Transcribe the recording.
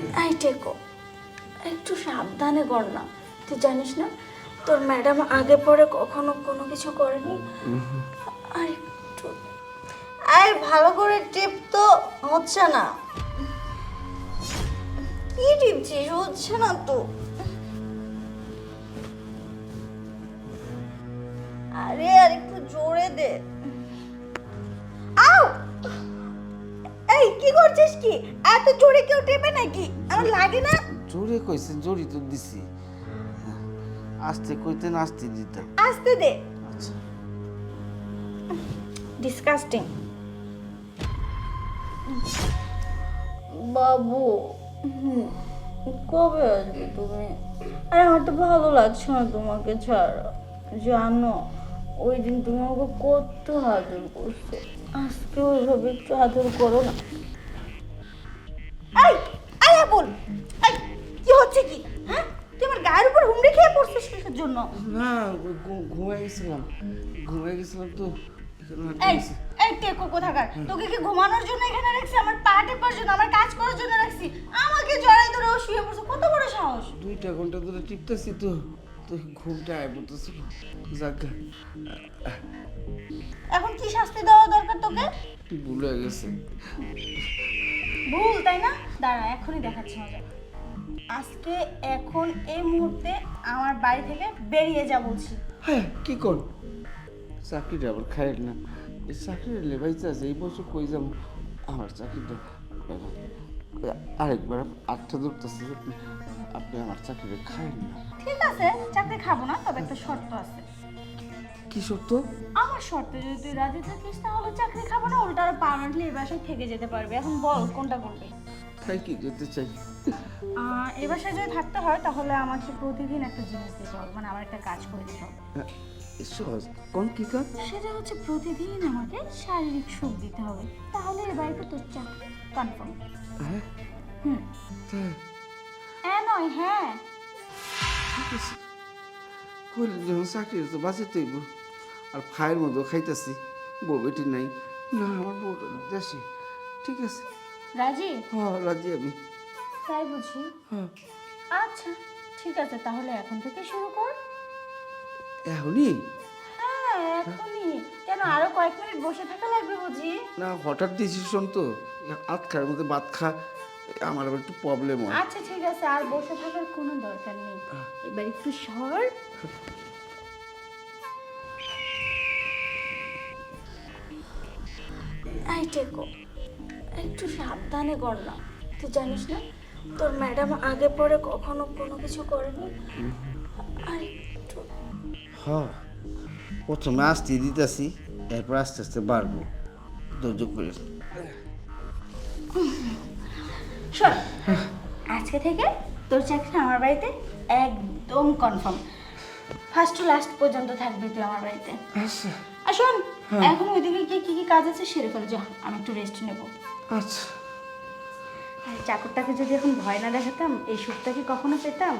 এই, টেকো। একটু সাবধানে কর না। তুই জানিস না, তোর ম্যাডাম আগে পরে কখনো কোনো কিছু করেনি? আর একটু। আর ভালো করে টিপ তো হচ্ছে না। কি টিপছিস? হচ্ছে না তো। আরে, আর একটু জোরে দে। কি করছিস কি? এত জোরে কেউ টেপে নাকি? আমার লাগে না? জোরে কইছেন জোরই তো দিছি। আসতে কইতেন আসতে দিতাম। আসতে দে। আচ্ছা। ডিসকাস্টিং বাবু কবে আসবে তুমি? আরে আমার তো ভালো লাগছে না তোমাকে ছাড়া। জানো? ওই দিন তুমি আমাকে কত আদর করছ। আজকে ওইভাবে একটু আদর করো না। এই বল এই কি হচ্ছে কি? হ্যাঁ? তুই আমার গায়ের উপর হুমড়ি খেয়ে পড়ছিস কিসের জন্য? না ঘুমাই গেছিলাম ঘুমাই গেছিলাম তো এই। এই টেকো কোথাকার? তোকে কি ঘুমানোর জন্য এখানে রাখছি? আমার পা টেপার জন্য আমার কাজ করার জন্য রাখছি? আমাকে জড়াই ধরে ও শুয়ে পড়ছে কত বড় সাহস? দুইটা ঘণ্টা ধরে টিপতেছি তো। তো ঘুমটা আয় যাক। এখন কি শাস্তি দেওয়া দরকার তোকে? ভুলে গেছে। ভুল তাই না? দাঁড়া এখনই দেখাচ্ছি মজা। আজকে এখন এই মুহূর্তে আমার বাড়ি থেকে বেরিয়ে যা বলছি। হ্যাঁ কি কর? চাকরিটা আবার খাই না। এই চাকরিটা লেবাইতে আছে এই বছর কই যাব? আমার চাকরিটা আরেকবার আটটা ধরতেছে আপনি আমার চাকরিটা খাইন না। ঠিক আছে চাকরি খাব না তবে একটা শর্ত আছে। কি সত্য আমার শর্তে যদি তুই রাজি থাকিস তাহলে চাকরি খাব না উল্টা আরও পার্মানেন্টলি এই বাসায় থেকে যেতে পারবি। এখন বল কোনটা করবি? তাই কি যেতে চাই? আহ, এ বাসায় যদি থাকতে হয় তাহলে আমাকে প্রতিদিন একটা জিনিস দিতে হবে মানে আমার একটা কাজ করে দিতে হবে। হ্যাঁ, সহজ। কোন কি কাজ? সেটা হচ্ছে প্রতিদিন আমাকে শারীরিক সুখ দিতে হবে। তাহলে এবার বাড়িতে তোর চাকরি কনফার্ম হ্যাঁ নয় হ্যাঁ। যখন চাকরি তো বাঁচিতে হইব আর ফায়ের মধ্যে খাইতেছি বউ বেটি নাই না আমার বউ দেশে। ঠিক আছে। রাজি? হ্যাঁ রাজি আমি। তাই বুঝি। হ্যাঁ। আচ্ছা ঠিক আছে তাহলে এখন থেকে শুরু কর। এখনই? হ্যাঁ এখনই। কেন আরও কয়েক মিনিট বসে থাকা লাগবে বুঝি। না হঠাৎ ডিসিশন তো। আট খাওয়ার মধ্যে ভাত খা আমার আবার একটু প্রবলেম হয়। আচ্ছা ঠিক আছে আর বসে থাকার কোনো দরকার নেই। এবার একটু সর। এই টেকো একটু সাবধানে কর না। তুই জানিস না তোর ম্যাডাম আগে পরে কখনো কোনো কিছু করেনি? আর একটু। হ্যাঁ প্রথমে আসতে দিতেছি এরপর আস্তে আস্তে বাড়বো। ধৈর্য করে শোন আজকে থেকে তোর চাকরি আমার বাড়িতে একদম কনফার্ম ফার্স্ট টু লাস্ট পর্যন্ত থাকবি তুই আমার বাড়িতে। আচ্ছা। আর শোন এখন ওইদিকে গিয়ে কি কি কাজ আছে সেরে ফেলে যা আমি একটু রেস্ট নেব। আচ্ছা। চাকরটাকে যদি এখন ভয় না দেখাতাম এই সুখটা কি কখনো পেতাম